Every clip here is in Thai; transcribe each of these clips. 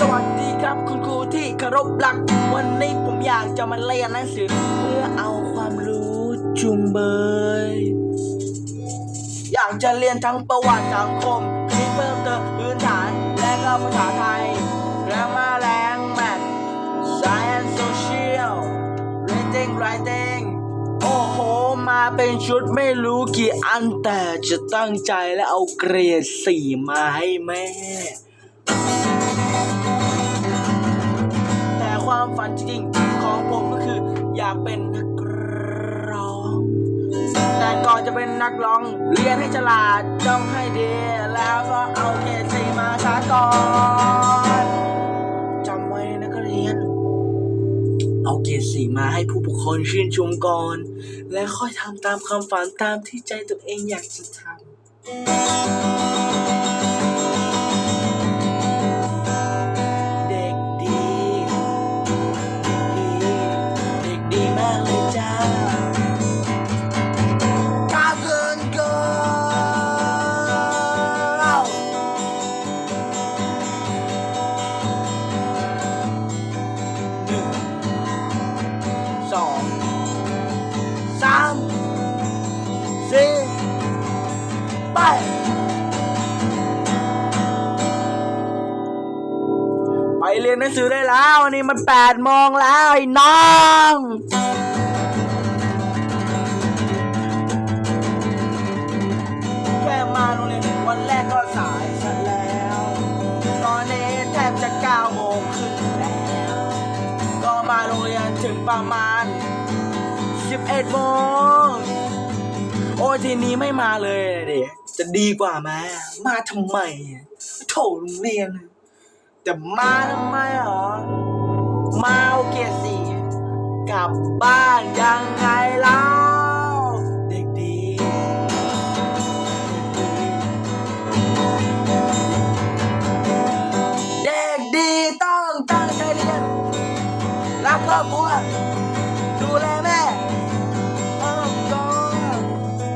สวัสดีครับคุณครูที่เคารพรัก วันนี้ผมอยากจะมาเรียนหนังสือ เพื่อเอาความรู้จุงเบย อยากจะเรียนทั้งประวัติสังคมคณิตเพิ่มเติมพื้นฐาน และก็ภาษาไทย grammar แรงแมท science social reading writing โอ้โห มาเป็นชุดไม่รู้กี่อันแต่จะตั้งใจและเอาเกรดสี่มาให้แม่ ความฝันจริงๆของผมก็คือ อยากเป็นนักร้อง แต่ก่อนจะเป็นนักร้อง เรียนให้ฉลาดจ้องให้ดี แล้วก็เอาเกรดสี่มาซะก่อนจำไว้นักเรียน เอาเกรดสี่มาให้ผู้ปกครองชื่นชมก่อน และค่อยทำตามความฝันตามที่ใจตัวเองอยากจะทำ องสามสี่ไปไปเรียนหนังสือได้แล้ววันนี้มันแปดโมงแล้วไอ้น้องแค่มาโรงเรียนวันแรกก็สายซะแล้ว ตอนนี้แทบจะเก้าโมงครึ่ง ถึงประมาณ 11โมงโอ้ทีนี้ไม่มาเลยดิจะดีกว่าไหมมาทำไมโถโรงเรียนจะมาทำไมหรอ มาเอาเกียรติสีกลับบ้านยังไงล่ะ ครอบครัวดูแลแม่ต้องต้อง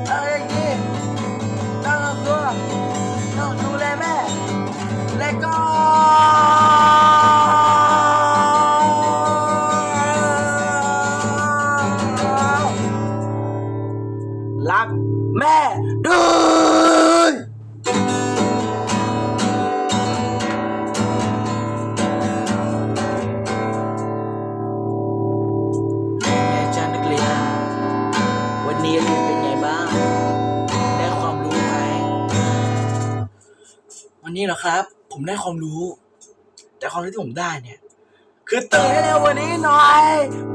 เอาเด็กดีตั้งตัวต้องดูแลแม่ และก็รักแม่ เป็นไงบ้าง ได้ความรู้ไหม วันนี้เหรอครับ ผมได้ความรู้ แต่ความรู้ที่ผมได้เนี่ย คือตื่นให้เร็ววันนี้หน่อย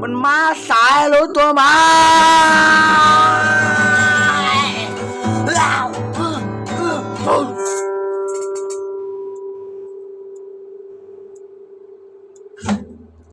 มันมาสายรู้ตัวไหม